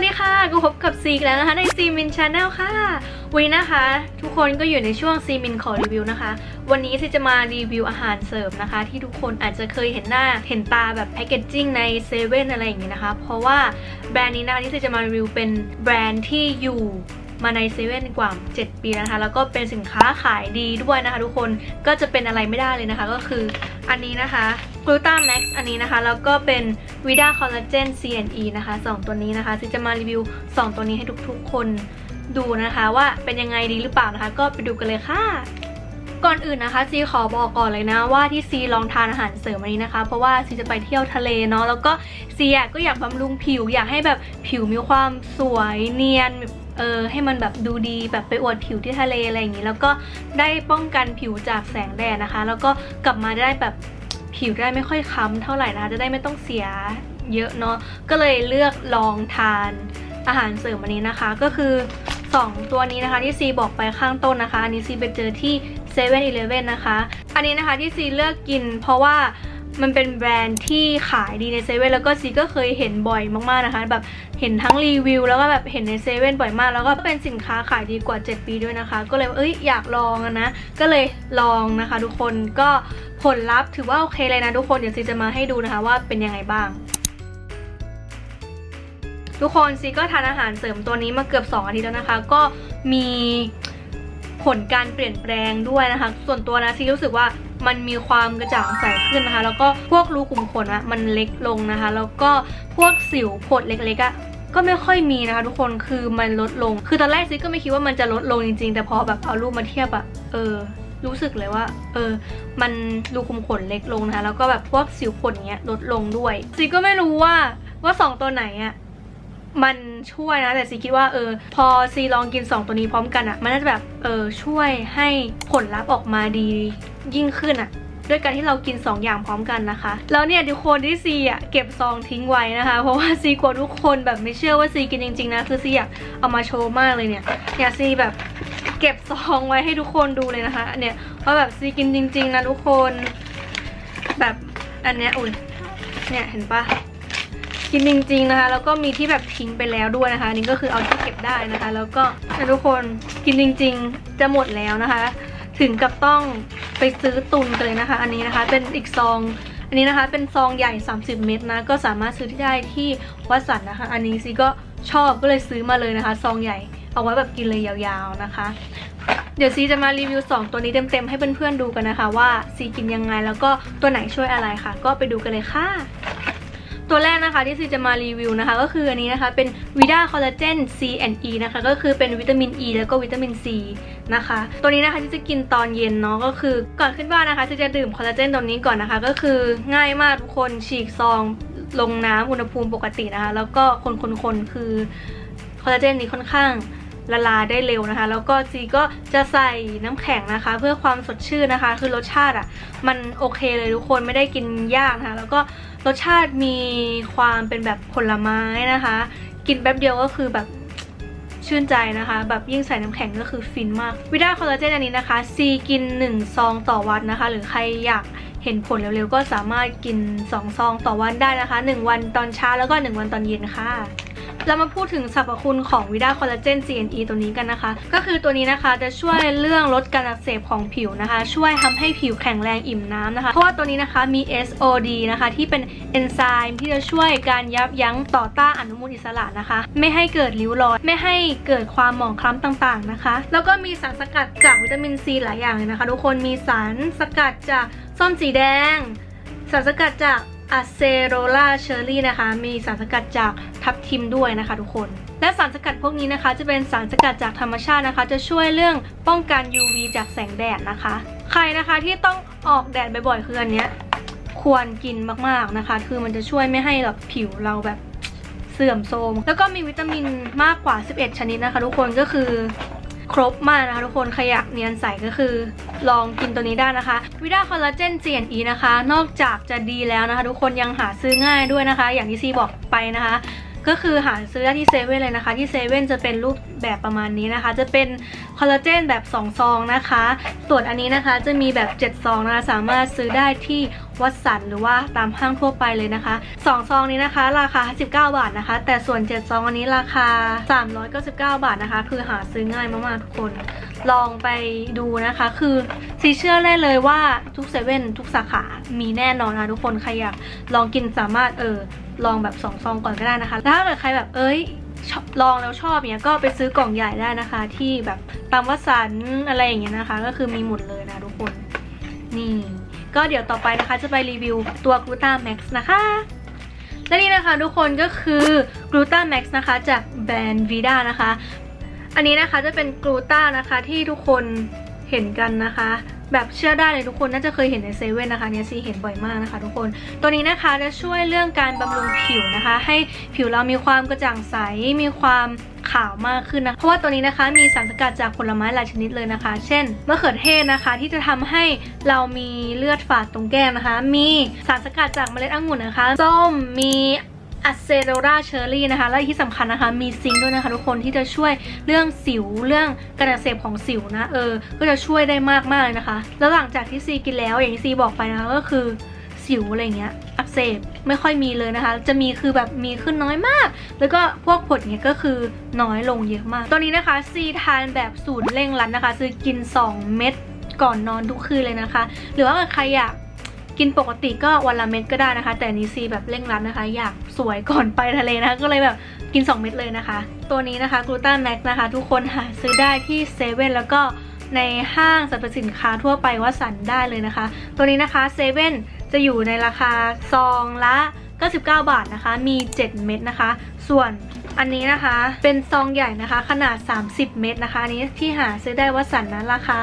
วัสดีค่ะกูพบกับซีอีกแล้วนะคะในซีมินชาแนลค่ะ วันนี้นะคะ ทุกคนก็อยู่ในช่วงซีมินขอรีวิวนะคะ วันนี้ซีจะมารีวิวอาหารเสริมนะคะ ที่ทุกคนอาจจะเคยเห็นหน้าเห็นตาแบบแพคเกจจิ้งในเซเว่นอะไรอย่างงี้นะคะ เพราะว่าแบรนด์นี้นะคะที่ซีจะมารีวิวเป็นแบรนด์ที่อยู่มาในเซเว่นกว่า 7 ปีแล้วนะคะ แล้วก็เป็นสินค้าขายดีด้วยนะคะ ทุกคนก็จะเป็นอะไรไม่ได้เลยนะคะ ก็คืออันนี้นะคะ g l u t a Max อันนี้นะคะ แล้วก็เป็น Vida Collagen CNE นะคะสองตัวนี้นะคะซีจะมารีวิว 2 ตัวนี้ให้ทุกๆคนดูนะคะ ว่าเป็นยังไงดีหรือเปล่านะคะ ก็ไปดูกันเลยค่ะ ก่อนอื่นนะคะซีขอบอกก่อนเลยนะว่าที่ซีลองทานอาหารเสริมอันนี้นะคะ เพราะว่าซีจะไปเที่ยวทะเลเนาะแล้วก็ซีอะก็อยากบำรุงผิว อยากให้แบบผิวมีความสวยเนียนเออให้มันแบบดูดีแบบไปอวดผิวที่ทะเลอะไรอย่างนี้ แล้วก็ได้ป้องกันผิวจากแสงแดดนะคะ แล้วก็กลับมาได้แบบ ผิวได้ไม่ค่อยค้ำเท่าไหร่นะคะจะได้ไม่ต้องเสียเยอะเนาะก็เลยเลือกลองทานอาหารเสริมอันนี้นะคะ ก็คือ 2 ตัวนี้นะคะที่ซีบอกไปข้างต้นนะคะ อันนี้ซีไปเจอที่7 e เ e ่ e อนะคะ อันนี้นะคะที่ซีเลือกกินเพราะว่า มันเป็นแบรนด์ที่ขายดีในเซเว่นแล้วก็ซีก็เคยเห็นบ่อยมากๆนะคะ แบบเห็นทั้งรีวิว แล้วก็แบบเห็นในเซเว่นบ่อยมาก แล้วก็เป็นสินค้าขายดีกว่า 7 ปีด้วยนะคะ ก็เลยเอ้ยอยากลองนะ ก็เลยลองนะคะ ทุกคนก็ผลลัพธ์ถือว่าโอเคเลยนะทุกคนเดี๋ยวซีจะมาให้ดูนะคะว่าเป็นยังไงบ้างทุกคนซีก็ทานอาหารเสริมตัวนี้มาเกือบ 2 อาทิตย์แล้วนะคะ ก็มีผลการเปลี่ยนแปลงด้วยนะคะ ส่วนตัวนะซีรู้สึกว่า มันมีความกระจ่างใสขึ้นนะคะ แล้วก็พวกรูขุมขนอะมันเล็กลงนะคะ แล้วก็พวกสิวผดเล็กๆอะก็ไม่ค่อยมีนะคะ ทุกคนคือมันลดลง คือตอนแรกซีก็ไม่คิดว่ามันจะลดลงจริงๆ แต่พอแบบเอารูปมาเทียบอะเออ รู้สึกเลยว่า เออ มันรูขุมขนเล็กลงนะคะ แล้วก็แบบพวกสิวผดเงี้ยลดลงด้วยซีก็ไม่รู้ว่าว่าสองตัวไหนอะ มันช่วยนะแต่ซีคิดว่าเออพอซีลองกิน 2 ตัวนี้พร้อมกันอะ่ะ มันน่าจะแบบเออช่วยให้ผลลัพธ์ออกมาดียิ่งขึ้นอะ่ะด้วยการที่เรากิน 2 อย่างพร้อมกันนะคะ แล้วเนี่ยทุกคนที่ซีอะเก็บซองทิ้งไว้นะคะ เพราะว่าซีกลัวทุกคนแบบไม่เชื่อว่าซีกินจริงๆนะคือซีอยากเอามาโชว์มากเลยเนี่ยเนี่ยซีแบบเก็บซองไว้ให้ทุกคนดูเลยนะคะเนี่ยว่าแบบซีกินจริง ๆนะทุกคน แบบอันเนี้ยอุ่นเนี่ยเห็นปะ กินจริงๆนะคะ แล้วก็มีที่แบบทิ้งไปแล้วด้วยนะคะ นี่ก็คือเอาที่เก็บได้นะคะ แล้วก็ทุกคนกินจริง ๆ จะหมดแล้วนะคะ ถึงกับต้องไปซื้อตุนกันเลยนะคะ อันนี้นะคะเป็นอีกซอง อันนี้นะคะเป็นซองใหญ่ 30 เม็ดนะ ก็สามารถซื้อได้ที่วัดสันนะคะ อันนี้ซีก็ชอบก็เลยซื้อมาเลยนะคะ ซองใหญ่เอาไว้แบบกินเลยยาวๆนะคะ เดี๋ยวซีจะมารีวิว 2 ตัวนี้เต็มๆให้เพื่อนๆดูกันนะคะ ว่าซีกินยังไงแล้วก็ตัวไหนช่วยอะไรค่ะ ก็ไปดูกันเลยค่ะ ตัวแรกนะคะที่ซีจะมารีวิวนะคะ ก็คืออันนี้นะคะเป็นวิดาคอลลาเจน C and E นะคะก็คือเป็นวิตามิน E แล้วก็วิตามิน C นะคะ ตัวนี้นะคะที่จะกินตอนเย็นเนาะก็คือก่อนขึ้นบ้านนะคะที่จะดื่มคอลลาเจนตัวนี้ก่อนนะคะ ก็คือง่ายมากทุกคนฉีกซองลงน้ำอุณหภูมิปกตินะคะ แล้วก็คนๆคือคอลลาเจนนี้ค่อนข้าง ละลายได้เร็วนะคะ แล้วก็ซีก็จะใส่น้ำแข็งนะคะ เพื่อความสดชื่นนะคะ คือรสชาติอะมันโอเคเลยทุกคนไม่ได้กินยากนะคะ แล้วก็รสชาติมีความเป็นแบบผลไม้นะคะ กินแป๊บเดียวก็คือแบบชื่นใจนะคะ แบบยิ่งใส่น้ำแข็งก็คือฟินมากวิดาคอลลาเจนอันนี้นะคะซีกิน 1 ซองต่อวันนะคะ หรือใครอยากเห็นผลเร็วๆ ก็สามารถกิน 2 ซองต่อวันได้นะคะ 1 วันตอนเช้าแล้วก็ 1 วันตอนเย็นค่ะ เรามาพูดถึงสรรพคุณของวิดาคอลลาเจน CNE ตัวนี้กันนะคะ ก็คือตัวนี้นะคะจะช่วยเรื่องลดการอักเสบของผิวนะคะ ช่วยทำให้ผิวแข็งแรงอิ่มน้ำนะคะ เพราะว่าตัวนี้นะคะมี SOD นะคะที่เป็นเอนไซม์ที่จะช่วยการยับยั้งต่อต้านอนุมูลอิสระนะคะ ไม่ให้เกิดริ้วรอย ไม่ให้เกิดความหมองคล้ำต่างๆนะคะ แล้วก็มีสารสกัดจากวิตามินซีหลายอย่างเลยนะคะ ทุกคนมีสารสกัดจากส้มสีแดง สารสกัดจาก อะเซโรลาเชอร์รี่นะคะ มีสารสกัดจากทับทิมด้วยนะคะทุกคน และสารสกัดพวกนี้นะคะ จะเป็นสารสกัดจากธรรมชาตินะคะ จะช่วยเรื่องป้องกัน UV จากแสงแดดนะคะ ใครนะคะที่ต้องออกแดดบ่อยๆคืออันเนี้ยควรกินมากๆนะคะ คือมันจะช่วยไม่ให้แบบผิวเราแบบเสื่อมโทรมแล้วก็มีวิตามินมากกว่า 11 ชนิดนะคะ ทุกคนก็คือ ครบมากนะคะทุกคนใครอยากเนียนใสก็คือ ลองกินตัวนี้ได้นะคะวิดาคอลลาเจนเจียนอีนะคะ นอกจากจะดีแล้วนะคะ ทุกคนยังหาซื้อง่ายด้วยนะคะ อย่างที่ซีบอกไปนะคะ ก็คือหาซื้อได้ที่เซเว่นเลยนะคะ ที่เซเว่นจะเป็นรูปแบบประมาณนี้นะคะ จะเป็นคอลลาเจนแบบ 2 ซองนะคะ ส่วนอันนี้นะคะจะมีแบบ 7 ซองนะคะ สามารถซื้อได้ที่วัดสันหรือว่าตามห้างทั่วไปเลยนะคะ 2 ซองนี้นะคะ ราคา 19 บาทนะคะ แต่ส่วน 7 ซองอันนี้ราคา 399 บาทนะคะ คือหาซื้อง่ายมากๆทุกคน ลองไปดูนะคะ คือซีเชื่อได้เลยว่าทุกเซเว่นทุกสาขา มีแน่นอนนะทุกคน ใครอยากลองกินสามารถเออ ลองแบบสองซองก่อนก็ได้นะคะ แล้วถ้าเกิดใครแบบเอ้ยลองแล้วชอบเนี้ยก็ไปซื้อกล่องใหญ่ได้นะคะ ที่แบบตามวัสันอะไรอย่างเงี้ยนะคะ ก็คือมีหมดเลยนะทุกคนนี่ก็เดี๋ยวต่อไปนะคะจะไปรีวิวตัว g l u t a Max นะคะและนี่นะคะทุกคนก็คือ g l u t a Max นะคะ จากแบรนด์ Vida นะคะ อันนี้นะคะจะเป็นกลูตานะคะที่ทุกคนเห็นกันนะคะ แบบเชื่อได้เลยทุกคนน่าจะเคยเห็นในเซเว่นนะคะเนี่ยซีเห็นบ่อยมากนะคะ ทุกคนตัวนี้นะคะจะช่วยเรื่องการบำรุงผิวนะคะ ให้ผิวเรามีความกระจ่างใสมีความขาวมากขึ้นนะ เพราะว่าตัวนี้นะคะมีสารสกัดจากผลไม้หลายชนิดเลยนะคะ เช่นมะเขือเทศนะคะ ที่จะทำให้เรามีเลือดฝาดตรงแก้มนะคะ มีสารสกัดจากเมล็ดองุ่นนะคะส้มมี อะเซโรราเชอร์รี่นะคะ และที่สำคัญนะคะ มีซิงค์ด้วยนะคะ ทุกคนที่จะช่วยเรื่องสิวเรื่องกรอักเสบของสิวนะเออ ก็จะช่วยได้มากมากๆเลยนะคะ แล้วหลังจากที่ซีกินแล้วอย่างที่ซีบอกไปนะคะก็คือสิวอะไรเงี้ยอักเสบไม่ค่อยมีเลยนะคะ จะมีคือแบบมีขึ้นน้อยมาก แล้วก็พวกผดเนี้ยก็คือน้อยลงเยอะมาก ตัวนี้นะคะซีทานแบบสูตรเร่งรัดนะคะ ซื้อกิน 2 เม็ดก่อนนอนทุกคืนเลยนะคะ หรือว่าใครอยาก กินปกติก็วันละเม็ดก็ได้นะคะ แต่นี้ซีแบบเร่งรัดนะคะ อยากสวยก่อนไปทะเลนะคะ ก็เลยแบบกิน 2 เม็ดเลยนะคะ ตัวนี้นะคะกลูตาแม็กนะคะ ทุกคนหาซื้อได้ที่เซเว่นแล้วก็ในห้างสรรพสินค้าทั่วไปวัดสันได้เลยนะคะ ตัวนี้นะคะเซเว่นจะอยู่ในราคาซองละ 99 บาทนะคะ มี 7 เม็ดนะคะ ส่วน อันนี้นะคะ เป็นซองใหญ่นะคะ ขนาด 30 เม็ดนะคะนนี้ที่หาซื้อได้วัดสันนะราคา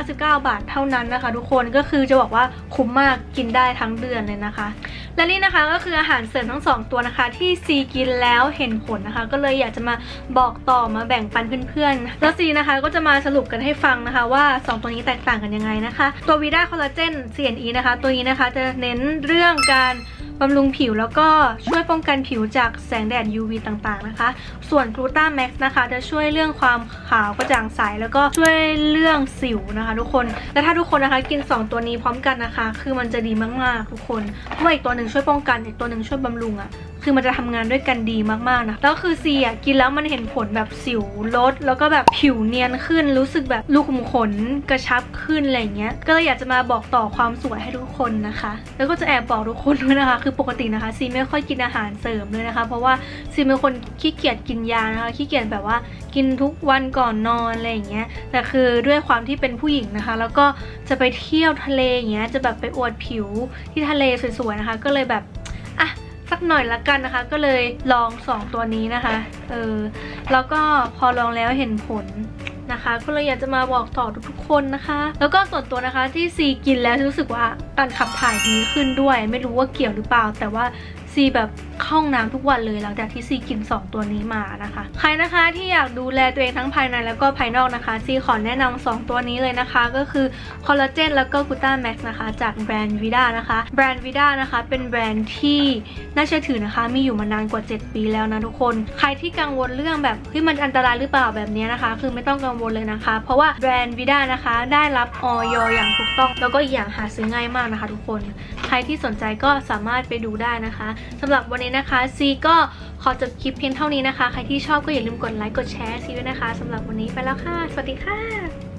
399 บาทเท่านั้นนะคะ ทุกคนก็คือจะบอกว่าคุ้มมากกินได้ทั้งเดือนเลยนะคะ และนี่นะคะก็คืออาหารเสริมทั้งสองตัวนะคะ ที่ซีกินแล้วเห็นผลนะคะ ก็เลยอยากจะมาบอกต่อมาแบ่งปันเพื่อนๆแล้วซีนะคะก็จะมาสรุปกันให้ฟังนะคะว่า 2 ตัวนี้แตกต่างกันยังไงนะคะ ตัววีด้าคอลลาเจน CNE นะคะ ตัวนี้นะคะจะเน้นเรื่องการ บำรุงผิวแล้วก็ช่วยป้องกันผิวจากแสงแดด UV ต่างๆนะคะ ส่วนกลูตาแม็กซ์นะคะ จะช่วยเรื่องความขาวกระจ่างใส แล้วก็ช่วยเรื่องสิวนะคะ ทุกคน และถ้าทุกคนนะคะกิน 2 ตัวนี้พร้อมกันนะคะ คือมันจะดีมากๆทุกคน เพราะว่าอีกตัวหนึ่งช่วยป้องกัน อีกตัวหนึ่งช่วยบำรุงอะ่ะ คือมันจะทำงานด้วยกันดีมากๆนะแล้วคือซีอะกินแล้วมันเห็นผลแบบสิวลด แล้วก็แบบผิวเนียนขึ้น รู้สึกแบบลูกขุมขนกระชับขึ้นอะไรเงี้ย ก็เลยอยากจะมาบอกต่อความสวยให้ทุกคนนะคะ แล้วก็จะแอบบอกทุกคนด้วยนะคะ คือปกตินะคะซีไม่ค่อยกินอาหารเสริมเลยนะคะ เพราะว่าซีเป็นคนขี้เกียจกินยานะคะ ขี้เกียจแบบว่ากินทุกวันก่อนนอนอะไรอย่างเงี้ย แต่คือด้วยความที่เป็นผู้หญิงนะคะ แล้วก็จะไปเที่ยวทะเลอย่างเงี้ย จะแบบไปอวดผิวที่ทะเลสวยๆนะคะ ก็เลยแบบ สักหน่อยละกันนะคะ ก็เลยลองสองตัวนี้นะคะ เออ แล้วก็พอลองแล้วเห็นผลนะคะ ก็เลยอยากจะมาบอกต่อทุกๆคนนะคะ แล้วก็ส่วนตัวนะคะที่ซีกินแล้วรู้สึกว่าการขับถ่ายดีขึ้นด้วย ไม่รู้ว่าเกี่ยวหรือเปล่า แต่ว่าซีแบบห้องน้ำทุกวันเลยหลังจากที่ซีกิน 2 ตัวนี้มานะคะ ใครนะคะที่อยากดูแลตัวเองทั้งภายในแล้วก็ภายนอกนะคะซีขอแนะนำ2ตัวนี้เลยนะคะ ก็คือคอลลาเจนแล้วก็กูต้าแม็กซ์นะคะ จากแบรนด์วิด้านะคะ แบรนด์วิด้านะคะ เป็นแบรนด์ที่น่าเชื่อถือนะคะ มีอยู่มานานกว่า 7 ปีแล้วนะทุกคน ใครที่กังวลเรื่องแบบเฮ้ยมันอันตรายหรือเปล่าแบบนี้นะคะ คือไม่ต้องกังวลเลยนะคะ เพราะว่าแบรนด์วิด้านะคะได้รับออยอย่างถูกต้อง แล้วก็อีกอย่างหาซื้อง่ายมากนะคะ ทุกคน ใครที่สนใจก็สามารถไปดูได้นะคะสำหรับวันนี้นะคะซีก็ขอจบคลิปเพียงเท่านี้นะคะ ใครที่ชอบก็อย่าลืมกดไลค์กดแชร์ซีด้วยนะคะสำหรับวันนี้ไปแล้วค่ะ สวัสดีค่ะ